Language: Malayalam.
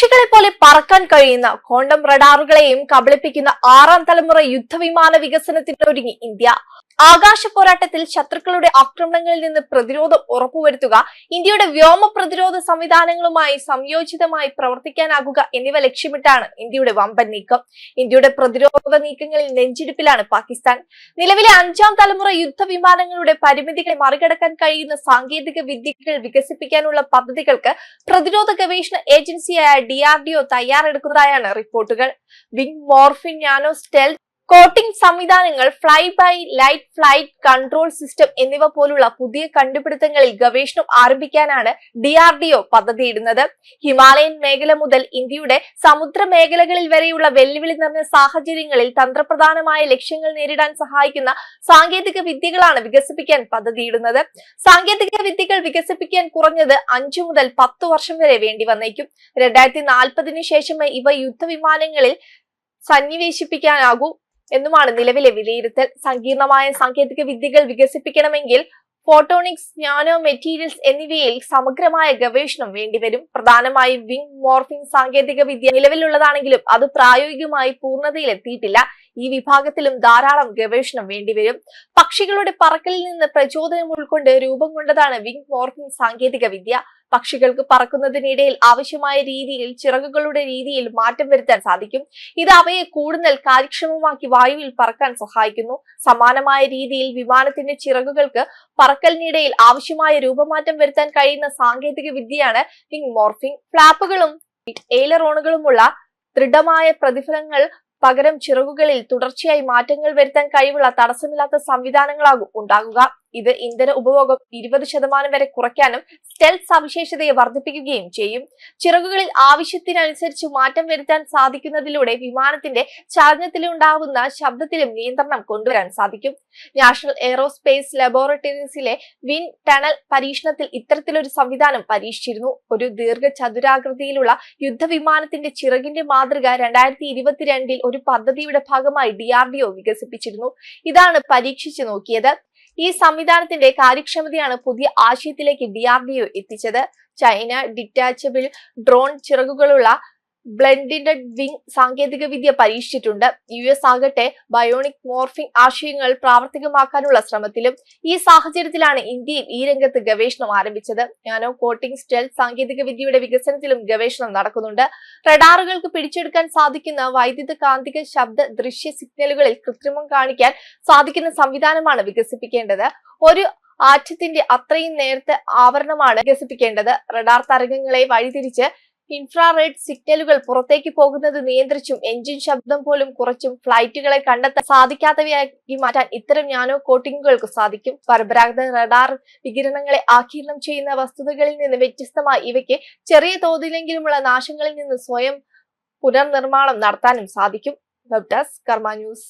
പക്ഷികളെ പോലെ പറക്കാൻ കഴിയുന്ന കോണ്ടം റഡാറുകളെയും കബളിപ്പിക്കുന്ന ആറാം തലമുറ യുദ്ധവിമാന വികസനത്തിനൊരുങ്ങി ഇന്ത്യ. ആകാശ പോരാട്ടത്തിൽ ശത്രുക്കളുടെ ആക്രമണങ്ങളിൽ നിന്ന് പ്രതിരോധം ഉറപ്പുവരുത്തുക ഇന്ത്യയുടെ വ്യോമ പ്രതിരോധ സംവിധാനങ്ങളുമായി സംയോജിതമായി പ്രവർത്തിക്കാനാകുക എന്നിവ ലക്ഷ്യമിട്ടാണ് ഇന്ത്യയുടെ വമ്പൻ നീക്കം. ഇന്ത്യയുടെ പ്രതിരോധ നീക്കങ്ങളിൽ നെഞ്ചിടിപ്പിലാണ് പാകിസ്ഥാൻ. നിലവിലെ അഞ്ചാം തലമുറ യുദ്ധവിമാനങ്ങളുടെ പരിമിതികളെ മറികടക്കാൻ കഴിയുന്ന സാങ്കേതിക വിദ്യകൾ വികസിപ്പിക്കാനുള്ള പദ്ധതികൾക്ക് പ്രതിരോധ ഗവേഷണ ഏജൻസിയായ ഡിആർഡിഒ തയ്യാറെടുക്കുന്നതായാണ് റിപ്പോർട്ടുകൾ. Wing morphing nano stealth coating സംവിധാനങ്ങൾ fly by light flight control system എന്നിവ പോലുള്ള പുതിയ കണ്ടുപിടുത്തങ്ങളിൽ ഗവേഷണം ആരംഭിക്കാനാണ് ഡി ആർ ഡി ഒ പദ്ധതിയിടുന്നത്. ഹിമാലയൻ മേഖല മുതൽ ഇന്ത്യയുടെ സമുദ്ര മേഖലകളിൽ വരെയുള്ള വെല്ലുവിളി നിറഞ്ഞ സാഹചര്യങ്ങളിൽ തന്ത്രപ്രധാനമായ ലക്ഷ്യങ്ങൾ നേരിടാൻ സഹായിക്കുന്ന സാങ്കേതിക വിദ്യകളാണ് വികസിപ്പിക്കാൻ പദ്ധതിയിടുന്നത്. സാങ്കേതിക വിദ്യകൾ വികസിപ്പിക്കാൻ കുറഞ്ഞത് അഞ്ചു മുതൽ പത്ത് വർഷം വരെ വേണ്ടി വന്നേക്കും. രണ്ടായിരത്തി നാൽപ്പതിനു ശേഷമേ ഇവ യുദ്ധവിമാനങ്ങളിൽ സന്നിവേശിപ്പിക്കാനാകൂ. എന്നുമാണ് നിലവിലെ വിലയിരുത്തൽ. സങ്കീർണമായ സാങ്കേതിക വിദ്യകൾ വികസിപ്പിക്കണമെങ്കിൽ ഫോട്ടോണിക്സ് നാനോ മെറ്റീരിയൽസ് എന്നിവയിൽ സമഗ്രമായ ഗവേഷണം വേണ്ടിവരും. പ്രധാനമായും വിങ് മോർഫിംഗ് സാങ്കേതിക വിദ്യ നിലവിലുള്ളതാണെങ്കിലും അത് പ്രായോഗികമായി പൂർണതയിലെത്തിയിട്ടില്ല. ഈ വിഭാഗത്തിലും ധാരാളം ഗവേഷണം വേണ്ടിവരും. പക്ഷികളുടെ പറക്കലിൽ നിന്ന് പ്രചോദനം ഉൾക്കൊണ്ട് രൂപം കൊണ്ടതാണ് വിങ് മോർഫിംഗ് സാങ്കേതിക വിദ്യ. പക്ഷികൾക്ക് പറക്കുന്നതിനിടയിൽ ആവശ്യമായ രീതിയിൽ ചിറകുകളുടെ രീതിയിൽ മാറ്റം വരുത്താൻ സാധിക്കും. ഇത് അവയെ കൂടുതൽ കാര്യക്ഷമമാക്കി വായുവിൽ പറക്കാൻ സഹായിക്കുന്നു. സമാനമായ രീതിയിൽ വിമാനത്തിന്റെ ചിറകുകൾക്ക് പറക്കലിനിടയിൽ ആവശ്യമായ രൂപമാറ്റം വരുത്താൻ കഴിയുന്ന സാങ്കേതിക വിദ്യയാണ് വിങ് മോർഫിംഗ് ഫ്ലാപ്പുകളും എയിലറോണുകളുമുള്ള ദൃഢമായ പ്രതിഫലങ്ങൾ പകരം ചിറകുകളിൽ തുടർച്ചയായി മാറ്റങ്ങൾ വരുത്താൻ കഴിവുള്ള തടസ്സമില്ലാത്ത സംവിധാനങ്ങളാകും ഉണ്ടാകുക. ഇത് ഇന്ധന ഉപഭോഗം ഇരുപത് ശതമാനം വരെ കുറയ്ക്കാനും സ്റ്റെൽത്ത് സവിശേഷതയെ വർദ്ധിപ്പിക്കുകയും ചെയ്യും. ചിറകുകളിൽ ആവശ്യത്തിനനുസരിച്ച് മാറ്റം വരുത്താൻ സാധിക്കുന്നതിലൂടെ വിമാനത്തിന്റെ ചലനത്തിലുണ്ടാവുന്ന ശബ്ദത്തിലും നിയന്ത്രണം കൊണ്ടുവരാൻ സാധിക്കും. നാഷണൽ എയറോസ്പേസ് ലബോറട്ടറീസിലെ വിൻ ടണൽ പരീക്ഷണത്തിൽ ഇത്തരത്തിലൊരു സംവിധാനം പരീക്ഷിച്ചിരുന്നു. ഒരു ദീർഘചതുരാകൃതിയിലുള്ള യുദ്ധവിമാനത്തിന്റെ ചിറകിന്റെ മാതൃക രണ്ടായിരത്തി ഇരുപത്തിരണ്ടിൽ ഒരു പദ്ധതിയുടെ ഭാഗമായി ഡിആർഡിഒ വികസിപ്പിച്ചിരുന്നു. ഇതാണ് പരീക്ഷിച്ചു നോക്കിയത്. ഈ സംവിധാനത്തിന്റെ കാര്യക്ഷമതയാണ് പുതിയ ആശയത്തിലേക്ക് ഡിആർഡിഒ എത്തിച്ചത്. ചൈന ഡിറ്റാച്ചബിൾ ഡ്രോൺ ചിറകുകളുള്ള ബ്ലെൻഡിന്റെ വിങ് സാങ്കേതിക വിദ്യ പരീക്ഷിച്ചിട്ടുണ്ട്. യു എസ് ആകട്ടെ ബയോണിക് മോർഫിംഗ് ആശയങ്ങൾ പ്രാവർത്തികമാക്കാനുള്ള ശ്രമത്തിലും ഈ സാഹചര്യത്തിലാണ് ഇന്ത്യയിൽ ഈ രംഗത്ത് ഗവേഷണം ആരംഭിച്ചത്. നാനോ കോട്ടിംഗ് സ്റ്റെൽ സാങ്കേതിക വിദ്യയുടെ വികസനത്തിലും ഗവേഷണം നടക്കുന്നുണ്ട്. റഡാറുകൾക്ക് പിടിച്ചെടുക്കാൻ സാധിക്കുന്ന വൈദ്യുത കാന്തിക ശബ്ദ ദൃശ്യ സിഗ്നലുകളിൽ കൃത്രിമം കാണിക്കാൻ സാധിക്കുന്ന സംവിധാനമാണ് വികസിപ്പിക്കേണ്ടത്. ഒരു ആറ്റത്തിന്റെ അത്രയും നേരത്തെ ആവരണമാണ് വികസിപ്പിക്കേണ്ടത്. റഡാർ തരംഗങ്ങളെ വഴിതിരിച്ച് ഇൻഫ്രാറെഡ് സിഗ്നലുകൾ പുറത്തേക്ക് പോകുന്നത് നിയന്ത്രിച്ചും എഞ്ചിൻ ശബ്ദം പോലും കുറച്ചും ഫ്ലൈറ്റുകളെ കണ്ടെത്താൻ സാധിക്കാത്തവയാക്കി മാറ്റാൻ ഇത്തരം നാനോ കോട്ടിങ്ങുകൾക്ക് സാധിക്കും. പരമ്പരാഗത റഡാർ വികിരണങ്ങളെ ആഖീരണം ചെയ്യുന്ന വസ്തുതകളിൽ നിന്ന് വ്യത്യസ്തമായി ഇവയ്ക്ക് ചെറിയ തോതിലെങ്കിലുമുള്ള നാശങ്ങളിൽ നിന്ന് സ്വയം പുനർനിർമ്മാണം നടത്താനും സാധിക്കും. Web desk Karma news.